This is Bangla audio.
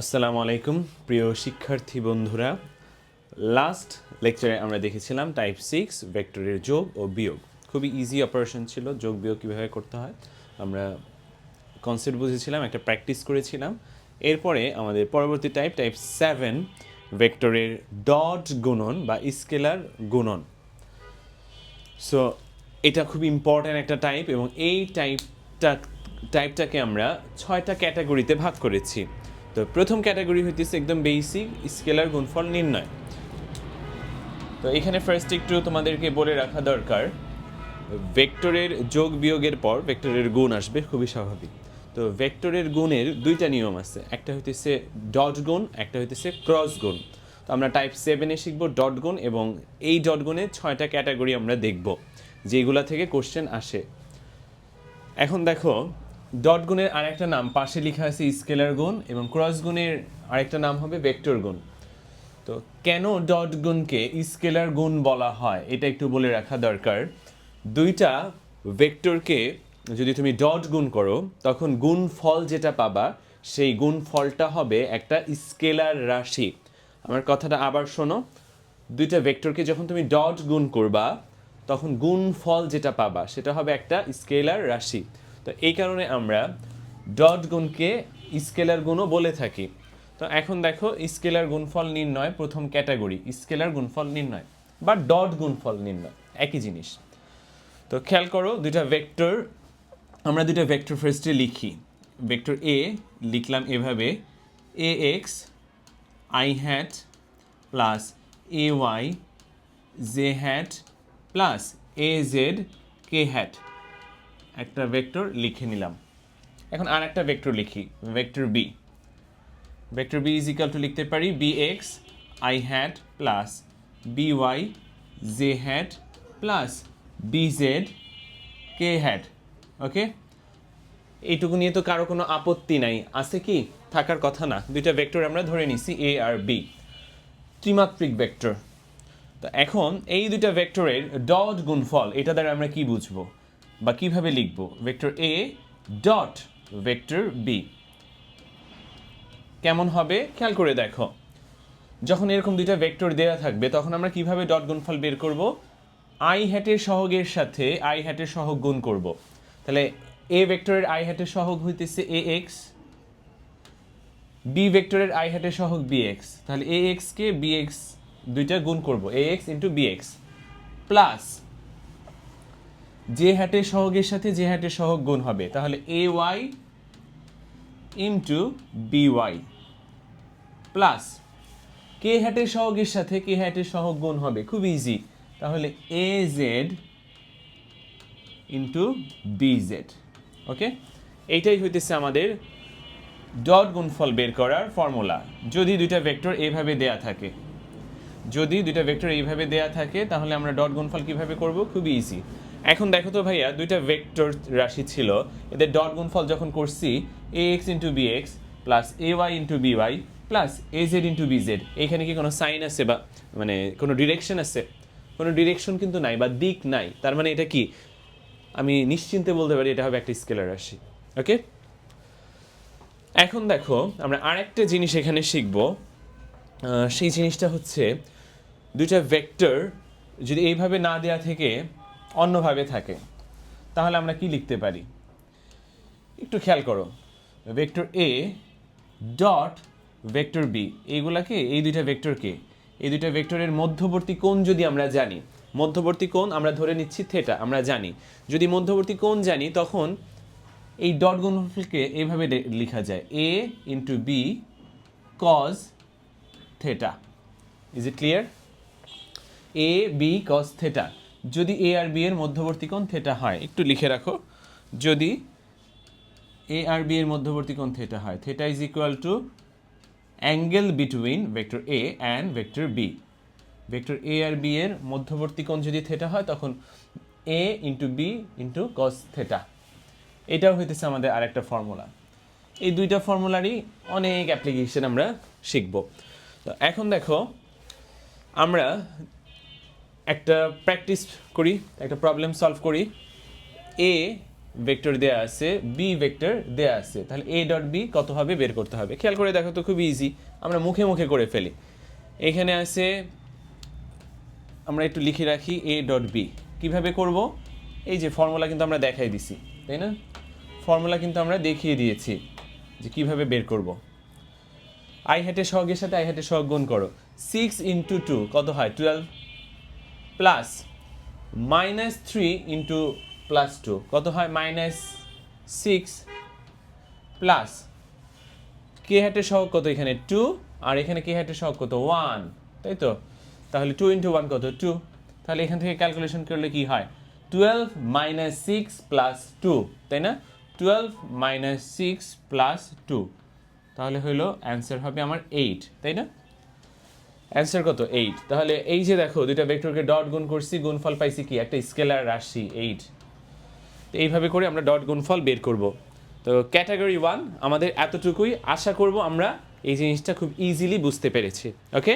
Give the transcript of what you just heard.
আসসালামু আলাইকুম, প্রিয় শিক্ষার্থী বন্ধুরা। লাস্ট লেকচারে আমরা দেখেছিলাম টাইপ সিক্স ভেক্টরের যোগ ও বিয়োগ। খুবই ইজি অপারেশন ছিল, যোগ বিয়োগ কীভাবে করতে হয়। আমরা কনসেপ্ট বুঝেছিলাম, একটা প্র্যাকটিস করেছিলাম। এরপরে আমাদের পরবর্তী টাইপ টাইপ সেভেন ভেক্টরের ডট গুণন বা স্কেলার গুণন। সো এটা খুব ইম্পর্ট্যান্ট একটা টাইপ এবং এই টাইপটা টাইপটাকে আমরা ছয়টা ক্যাটাগরিতে ভাগ করেছি। তো প্রথম ক্যাটাগরি হইতেছে একদম বেসিক স্কেলার গুণফল নির্ণয়। তো এখানে ফার্স্ট একটু তোমাদেরকে বলে রাখা দরকার ভেক্টরের যোগ বিয়োগের পর ভেক্টরের গুণ আসবে, খুবই স্বাভাবিক। তো ভেক্টরের গুণের দুইটা নিয়ম আছে, একটা হইতেছে ডট গুণ, একটা হইতেছে ক্রস গুণ। তো আমরা টাইপ সেভেনে শিখব ডট গুণ এবং এই ডট গুণের ছয়টা ক্যাটাগরি আমরা দেখব, যেগুলা থেকে কোশ্চেন আসে। এখন দেখো ডট গুণের আরেকটা নাম, পাশে লেখা আছে স্কেলার গুণ এবং ক্রস গুণের আরেকটা নাম হবে ভেক্টর গুণ। তো কেন ডট গুণকে স্কেলার গুণ বলা হয়? এটা একটু বলে রাখা দরকার। দুইটা ভেক্টরকে যদি তুমি ডট গুণ করো, তখন গুণ ফল যেটা পাবা, সেই গুণ ফলটা হবে একটা স্কেলার রাশি। আমার কথাটা আবার শোনো। দুইটা ভেক্টরকে যখন তুমি ডট গুণ করবা, তখন গুণ ফল যেটা পাবা, সেটা হবে একটা স্কেলার রাশি। তো এই কারণে আমরা ডট গুণকে স্কেলার গুণও বলে থাকি। তো এখন দেখো, স্কেলার গুণফল নির্ণয় প্রথম ক্যাটাগরি, স্কেলার গুণফল নির্ণয় বা ডট গুণফল নির্ণয়, একই জিনিস। তো খেয়াল করো, দুইটা ভেক্টর, আমরা দুইটা ভেক্টর ফার্স্টে লিখি। ভেক্টর এ লিখলাম এভাবে A X I hat plus A Y J hat plus A Z K hat একটা ভেক্টর লিখে নিলাম। এখন আর একটা ভেক্টর লিখি vector B vector B is equal to লিখতে পারি B X I hat plus B Y J hat plus B Z K hat okay এইটুকু নিয়ে তো কারও কোনো আপত্তি নাই। আছে কি? থাকার কথা না। দুইটা ভেক্টর আমরা ধরে নিছি এ আর বি ত্রিমাত্রিক ভেক্টর তো এখন এই দুইটা ভেক্টরের ডট গুণফল, এটা দ্বারা আমরা কি বুঝব? বা কীভাবে লিখব? Vector A dot vector B কেমন হবে? খেয়াল করে দেখো। যখন এরকম দুইটা ভেক্টর দেওয়া থাকবে, তখন আমরা কীভাবে ডট গুণফল বের করব? আই হ্যাটের সহগের সাথে আই হ্যাটের সহগ গুণ করব। তাহলে এ ভেক্টরের আই হ্যাটের সহগ হইতেছে এ এক্স বি ভেক্টরের আই হ্যাটের সহগ বি এক্স তাহলে এ এক্স কে বি এক্স দুইটা গুণ করব। A X into B X plus J হ্যাটের সহগের সাথে যে হ্যাটের সহগ গুণ হবে। তাহলে A Y into B Y plus K হ্যাটের সহগের সাথে কে হ্যাটের সহগ গুণ হবে। খুব ইজি তাহলে A Z into B Z okay এইটাই হইতেছে আমাদের ডট গুণফল বের করার ফর্মুলা যদি দুইটা ভেক্টর এইভাবে দেয়া থাকে। যদি দুইটা ভেক্টর এইভাবে দেয়া থাকে, তাহলে আমরা ডট গুণফল কীভাবে করব? খুবই ইজি এখন দেখো তো ভাইয়া, দুইটা ভেক্টর রাশি ছিল। এদের ডট গুণফল যখন করছি A X into B X plus A Y into B Y plus A Z into B Z এখানে কি কোনো সাইন আছে বা মানে কোনো ডিরেকশন আছে? কোনো ডিরেকশন কিন্তু নাই বা দিক নাই। তার মানে এটা কি? আমি নিশ্চিন্তে বলতে পারি এটা হবে একটা স্কেলার রাশি। ওকে? এখন দেখো, আমরা আরেকটা জিনিস এখানে শিখব। সেই জিনিসটা হচ্ছে দুইটা ভেক্টর যদি এইভাবে না দেয়া থেকে অন্যভাবে থাকে। তাহলে আমরা কি লিখতে পারি? একটু খেয়াল করো। Vector A dot vector B এইগুলাকে, এই দুইটা ভেক্টরকে এই দুইটা ভেক্টরের মধ্যবর্তী কোণ যদি আমরা জানি, মধ্যবর্তী কোণ আমরা ধরে নিচ্ছি থেটা আমরা জানি। যদি মধ্যবর্তী কোণ জানি, তখন এই ডট গুণফলকে এইভাবে লেখা যায়। A into B cos theta is it clear A B cos theta যদি এ আর বি এর মধ্যবর্তী কোণ থেটা হয়, একটু লিখে রাখো। যদি এ আর বি এর মধ্যবর্তী কোণ থেটা হয় theta is equal to angle between vector A and vector B vector A R B এর মধ্যবর্তী কোণ যদি থেটা হয়, তখন A into B into cos theta এটাও হইতেছে আমাদের আরেকটা ফর্মুলা এই দুইটা ফর্মুলারই অনেক অ্যাপ্লিকেশন আমরা শিখব। তো এখন দেখো, আমরা একটা প্র্যাকটিস করি, একটা প্রবলেম সলভ করি। এ ভেক্টর দেয়া আছে বি ভেক্টর দেয়া আছে। তাহলে এ ডট বি কত হবে? বের করতে হবে। খেয়াল করে দেখো তো খুব ইজি আমরা মুখে মুখে করে ফেলি। এখানে আছে, আমরা একটু লিখে রাখি এ ডট বি কীভাবে করব? এই যে ফর্মুলা কিন্তু আমরা দেখাই দিছি, তাই না? ফর্মুলা কিন্তু আমরা দেখিয়ে দিয়েছি যে কীভাবে বের করব। আই হ্যাটের সহগের সাথে আই হ্যাটের সহগ গুণ করো। সিক্স ইন্টু টু কত হয়? Twelve plus minus three into plus two. কত হয়? মাইনাস সিক্স প্লাস কে হ্যাটের সহগ কত এখানে? টু। আর এখানে কে হ্যাটের সহগ কত? ওয়ান। তাই তো? তাহলে টু ইন্টু ওয়ান কত? টু। তাহলে এখান থেকে ক্যালকুলেশন করলে কি হয়? Twelve minus six plus two. তাই না? Twelve minus six plus two. তাহলে হলো অ্যান্সার হবে আমার এইট। তাই না? অ্যান্সার কত? এইট তাহলে এই যে দেখো, দুইটা ভেক্টরকে ডট গুণ করছি, গুণফল পাইছি কি? একটা স্কেলার রাশি এইট তো এইভাবে করে আমরা ডট গুণফল বের করব। তো ক্যাটাগরি ওয়ান আমাদের এতটুকুই আশা করব আমরা এই জিনিসটা খুব ইজিলি বুঝতে পেরেছি। ওকে